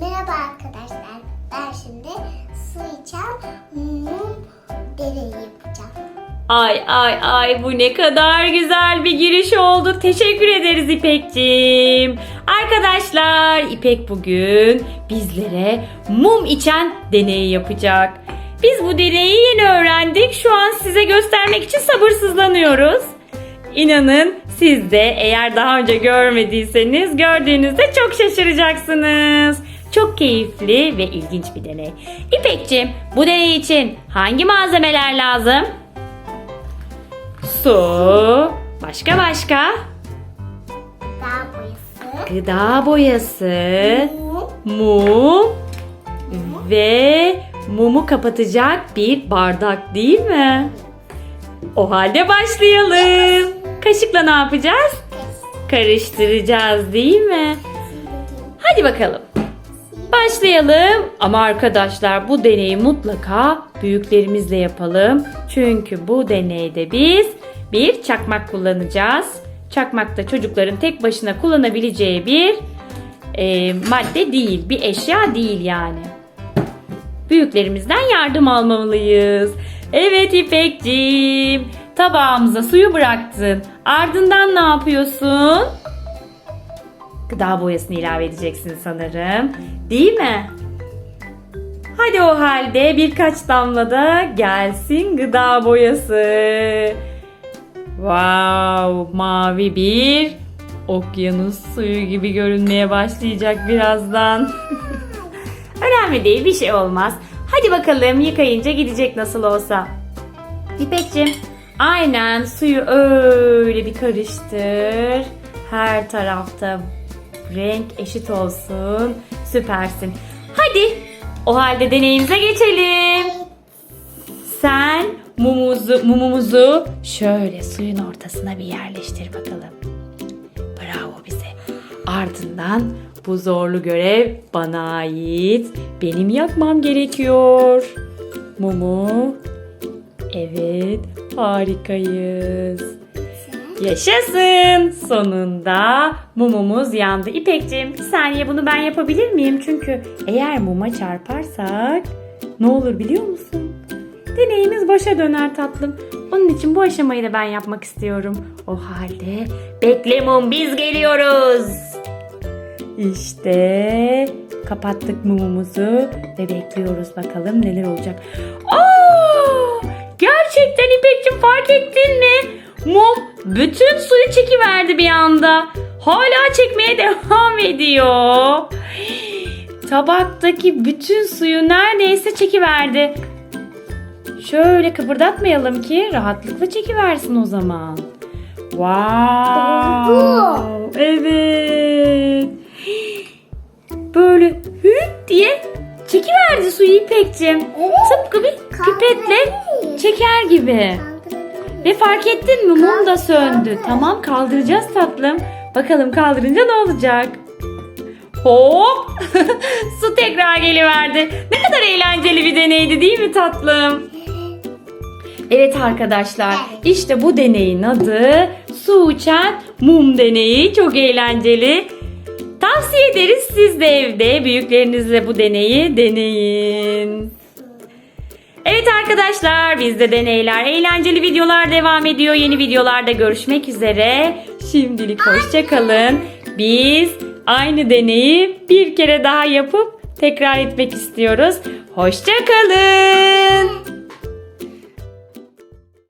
Merhaba arkadaşlar. Ben şimdi su içen mum deneyi yapacağım. Ay ay ay bu ne kadar güzel bir giriş oldu. Teşekkür ederiz İpekciğim. Arkadaşlar İpek bugün bizlere mum içen deneyi yapacak. Biz bu deneyi yeni öğrendik. Şu an size göstermek için sabırsızlanıyoruz. İnanın siz de eğer daha önce görmediyseniz gördüğünüzde çok şaşıracaksınız. Çok keyifli ve ilginç bir deney. İpekciğim bu deney için hangi malzemeler lazım? Su, başka başka? Daha boyası. Gıda boyası, Mum. mum ve mumu kapatacak bir bardak değil mi? O halde başlayalım. Kaşıkla ne yapacağız? Karıştıracağız değil mi? Hadi bakalım. Başlayalım. Ama arkadaşlar bu deneyi mutlaka büyüklerimizle yapalım. Çünkü bu deneyde biz bir çakmak kullanacağız. Çakmak da çocukların tek başına kullanabileceği bir e, madde değil, bir eşya değil yani. Büyüklerimizden yardım almalıyız. Evet İpekciğim, tabağımıza suyu bıraktın. Ardından ne yapıyorsun? Gıda boyasını ilave edeceksin sanırım. Değil mi? Hadi o halde birkaç damla da gelsin gıda boyası. Wow, mavi bir okyanus suyu gibi görünmeye başlayacak birazdan. Önemli değil, bir şey olmaz. Hadi bakalım yıkayınca gidecek nasıl olsa. İpekçim, aynen suyu öyle bir karıştır. Her tarafta renk eşit olsun. Süpersin. Hadi o halde deneyimize geçelim. Sen mumumuzu, mumumuzu şöyle suyun ortasına bir yerleştir bakalım. Bravo bize. Ardından bu zorlu görev bana ait. Benim yakmam gerekiyor. Mumu. Evet, harikayız. Yaşasın. Sonunda mumumuz yandı. İpekciğim bir saniye bunu ben yapabilir miyim? Çünkü eğer muma çarparsak ne olur biliyor musun? Deneyimiz başa döner tatlım. Onun için bu aşamayı da ben yapmak istiyorum. O halde bekle mum biz geliyoruz. İşte kapattık mumumuzu ve bekliyoruz bakalım neler olacak. Aa! Gerçekten İpek'cim fark ettin mi? Mum bütün suyu çekiverdi bir anda. Hala çekmeye devam ediyor. Tabaktaki bütün suyu neredeyse çekiverdi. Şöyle kıpırdatmayalım ki rahatlıkla çekiversin o zaman. Wow. Oldu. Evet. Böyle hüp diye çekiverdi suyu İpek'cim. Evet. Tıpkı bir pipetle çeker gibi. Ve fark ettin mi mum da söndü. Tamam kaldıracağız tatlım. Bakalım kaldırınca ne olacak? Hop! Su tekrar geliverdi. Ne kadar eğlenceli bir deneydi değil mi tatlım? Evet arkadaşlar işte bu deneyin adı su uçan mum deneyi. Çok eğlenceli. Tavsiye ederiz siz de evde büyüklerinizle bu deneyi deneyin. Evet arkadaşlar bizde deneyler, eğlenceli videolar devam ediyor. Yeni videolarda görüşmek üzere. Şimdilik hoşçakalın. Biz aynı deneyi bir kere daha yapıp tekrar etmek istiyoruz. Hoşçakalın.